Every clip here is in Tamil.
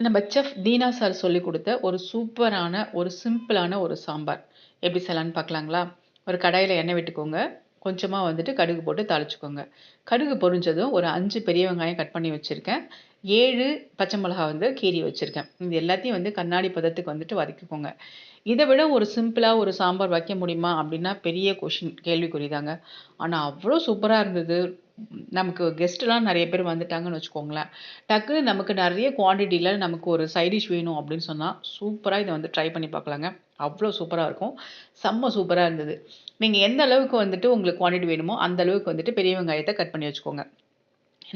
நம்ம செஃப் தீனா சார் சொல்லி கொடுத்த ஒரு சூப்பரான ஒரு சிம்பிளான ஒரு சாம்பார். எப்படி செய்யலான்னு பார்க்கலாங்களா? ஒரு கடாயில் எண்ணெய் விட்டுக்கோங்க. கொஞ்சமாக வந்துட்டு கடுகு போட்டு தாளிச்சுக்கோங்க. கடுகு பொரிஞ்சதும் ஒரு அஞ்சு பெரிய வெங்காயம் கட் பண்ணி வச்சுருக்கேன். ஏழு பச்சை மிளகா வந்து கீறி வச்சுருக்கேன். இது எல்லாத்தையும் வந்து கண்ணாடி பதத்துக்கு வந்துட்டு வதக்கிக்கோங்க. இதை விட ஒரு சிம்பிளாக ஒரு சாம்பார் வைக்க முடியுமா அப்படின்னா பெரிய கொஷின் கேள்விக்குறி தாங்க ஆனால் அவ்வளோ சூப்பராக இருந்தது. நமக்கு கெஸ்ட்டுலாம் நிறைய பேர் வந்துட்டாங்கன்னு வச்சுக்கோங்களேன். டக்குன்னு நமக்கு நிறைய குவான்டிட்டியில் நமக்கு ஒரு சைடிஷ் வேணும் அப்படின்னு சொன்னால் சூப்பராக இதை வந்து ட்ரை பண்ணி பார்க்கலாங்க. அவ்வளோ சூப்பராக இருக்கும். செம்ம சூப்பராக இருந்தது. நீங்கள் எந்த அளவுக்கு வந்துட்டு உங்களுக்கு குவான்டிட்டி வேணுமோ அந்த அளவுக்கு வந்துட்டு பெரிய வெங்காயத்தை கட் பண்ணி வச்சுக்கோங்க.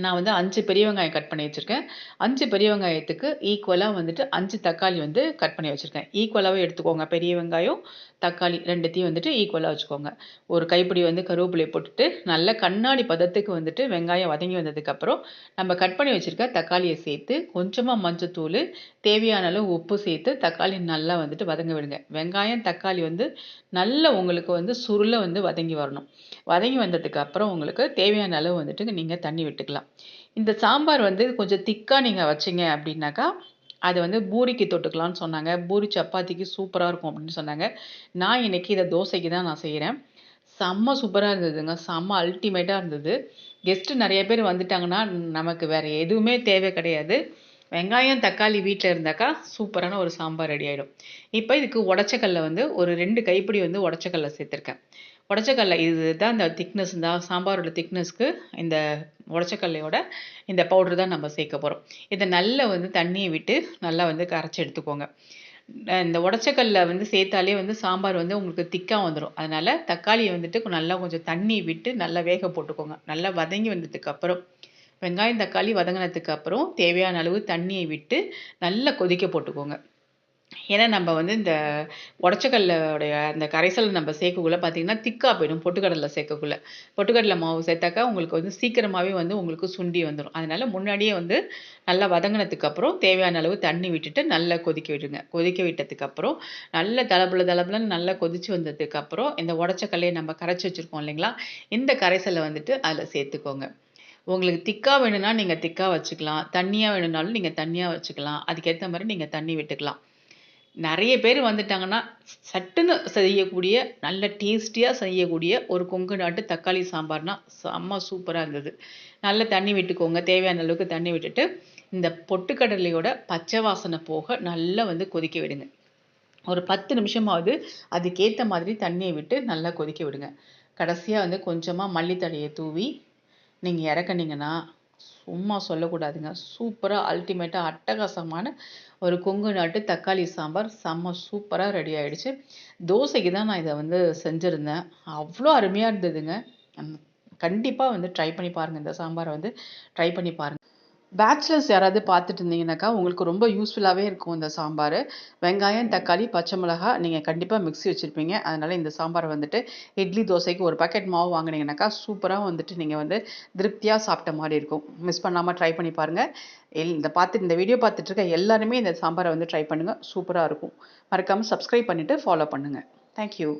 நான் வந்து அஞ்சு பெரிய வெங்காயம் கட் பண்ணி வச்சுருக்கேன். அஞ்சு பெரிய வெங்காயத்துக்கு ஈக்குவலாக வந்துட்டு அஞ்சு தக்காளி வந்து கட் பண்ணி வச்சுருக்கேன். ஈக்குவலாகவே எடுத்துக்கோங்க. பெரிய வெங்காயம் தக்காளி ரெண்டுத்தையும் வந்துட்டு ஈக்குவலாக வச்சுக்கோங்க. ஒரு கைப்பிடி வந்து கருவேப்பிலை போட்டுட்டு நல்ல கண்ணாடி பதத்துக்கு வந்துட்டு வெங்காயம் வதங்கி வந்ததுக்கப்புறம் நம்ம கட் பண்ணி வச்சுருக்க தக்காளியை சேர்த்து கொஞ்சமாக மஞ்சத்தூள் தேவையான அளவு உப்பு சேர்த்து தக்காளி நல்லா வந்துட்டு வதங்க விடுங்க. வெங்காயம் தக்காளி வந்து நல்ல உங்களுக்கு வந்து சுருளை வந்து வதங்கி வரணும். வதங்கி வந்ததுக்கு அப்புறம் உங்களுக்கு தேவையான அளவு வந்துட்டு நீங்கள் தண்ணி விட்டுக்கலாம். இந்த சாம்பார் வந்து கொஞ்சம் திக்காக நீங்கள் வச்சிங்க அப்படின்னாக்கா அது வந்து பூரிக்கு தொட்டுக்கலாம்னு சொன்னாங்க. பூரி சப்பாத்திக்கு சூப்பராக இருக்கும் அப்படின்னு சொன்னாங்க. நான் இன்றைக்கி இதை தோசைக்கு தான் நான் செய்கிறேன் செம்ம சூப்பராக இருந்ததுங்க. செம்ம அல்டிமேட்டாக இருந்தது. கெஸ்ட்டு நிறைய பேர் வந்துட்டாங்கன்னா நமக்கு வேறு எதுவுமே தேவை கிடையாது. வெங்காயம் தக்காளி வீட்டில் இருந்தாக்கா சூப்பரான ஒரு சாம்பார் ரெடி ஆகிடும் இப்போ இதுக்கு உடச்சக்கல்ல வந்து ஒரு ரெண்டு கைப்பிடி வந்து உடச்சக்கல்ல சேர்த்துருக்கேன். உடச்சக்கல்ல இது தான் இந்த திக்னஸ் இந்த சாம்பாரோட திக்னஸ்க்கு இந்த உடச்சக்கல்லையோட இந்த பவுட்ரு தான் நம்ம சேர்க்க போகிறோம் இதை நல்லா வந்து தண்ணியை விட்டு நல்லா வந்து கரைச்சி எடுத்துக்கோங்க. இந்த உடச்சக்கல்ல வந்து சேர்த்தாலே வந்து சாம்பார் வந்து உங்களுக்கு திக்காக வந்துடும் அதனால் தக்காளியை வந்துட்டு நல்லா கொஞ்சம் தண்ணி விட்டு நல்லா வேக போட்டுக்கோங்க. நல்லா வதங்கி வந்ததுக்கு அப்புறம் வெங்காயம் தக்காளி வதங்கினதுக்கு அப்புறம் தேவையான அளவு தண்ணியை விட்டு நல்லா கொதிக்க போட்டுக்கோங்க. ஏன்னா நம்ம வந்து இந்த உடச்சக்கல்லுடைய அந்த கரைசல் நம்ம சேர்க்கக்குள்ள பார்த்தீங்கன்னா திக்காக போயிடும் பொட்டுக்கடலை சேர்க்கக்குள்ள. பொட்டுக்கடலை மாவு சேர்த்தாக்கா உங்களுக்கு வந்து சீக்கிரமாகவே வந்து உங்களுக்கு சுண்டி வந்துடும் அதனால முன்னாடியே வந்து நல்லா வதங்கினதுக்கப்புறம் தேவையான அளவு தண்ணி விட்டுட்டு நல்லா கொதிக்க விடுங்க. கொதிக்க விட்டதுக்கப்புறம் நல்ல தளபுல தளபுலன்னு நல்லா கொதிச்சு வந்ததுக்கப்புறம் இந்த உடச்சக்கல்லையை நம்ம கரைச்சி வச்சுருக்கோம் இல்லைங்களா? இந்த கரைசலை வந்துட்டு அதில் சேர்த்துக்கோங்க. உங்களுக்கு திக்காக வேணும்னா நீங்கள் திக்காக வச்சுக்கலாம். தண்ணியாக வேணும்னாலும் நீங்கள் தண்ணியாக வச்சுக்கலாம். அதுக்கேற்ற மாதிரி நீங்கள் தண்ணி விட்டுக்கலாம். நிறைய பேர் வந்துட்டாங்கன்னா சட்டுன்னு செய்யக்கூடிய நல்ல டேஸ்டியாக செய்யக்கூடிய ஒரு கொங்கு நாட்டு தக்காளி சாம்பார்னா செம்ம சூப்பராக இருந்தது. நல்ல தண்ணி விட்டுக்கோங்க. தேவையான அளவுக்கு தண்ணி விட்டுட்டு இந்த பொட்டுக்கடலையோட பச்சை வாசனை போக நல்லா வந்து கொதிக்க விடுங்க. ஒரு பத்து நிமிஷமாவது அதுக்கேற்ற மாதிரி தண்ணியை விட்டு நல்லா கொதிக்க விடுங்க. கடைசியாக வந்து கொஞ்சமாக மல்லித்தழையை தூவி நீங்கள் இறக்குனீங்கன்னா சும்மா சொல்லக்கூடாதுங்க. சூப்பராக அல்டிமேட்டாக அட்டகாசமான ஒரு கொங்கு நாட்டு தக்காளி சாம்பார். செம்ம சூப்பராக ரெடி ஆகிடுச்சு தோசைக்கு தான் நான் இதை வந்து செஞ்சுருந்தேன். அவ்வளோ அருமையாக இருந்ததுங்க. கண்டிப்பாக வந்து ட்ரை பண்ணி பாருங்கள் இந்த சாம்பாரை வந்து ட்ரை பண்ணி பாருங்கள் பேச்சுலர்ஸ் யாராவது பார்த்துட்டு இருந்தீங்கன்னாக்கா உங்களுக்கு ரொம்ப யூஸ்ஃபுல்லாகவே இருக்கும் இந்த சாம்பார். வெங்காயம் தக்காளி பச்சை மிளகா நீங்கள் கண்டிப்பாக மிக்ஸி வச்சுருப்பீங்க. அதனால் இந்த சாம்பார் வந்துட்டு இட்லி தோசைக்கு ஒரு பாக்கெட் மாவு வாங்கினீங்கனாக்கா சூப்பராக வந்துட்டு நீங்கள் வந்து திருப்தியாக சாப்பிட்ட மாதிரி இருக்கும். மிஸ் பண்ணாமல் ட்ரை பண்ணி பாருங்கள் எல் இந்த பார்த்து இந்த வீடியோ பார்த்துட்டு இருக்க எல்லாருமே இந்த சாம்பாரை வந்து ட்ரை பண்ணுங்கள் சூப்பராக இருக்கும். மறக்காமல் சப்ஸ்கிரைப் பண்ணிவிட்டு ஃபாலோ பண்ணுங்கள் தேங்க்யூ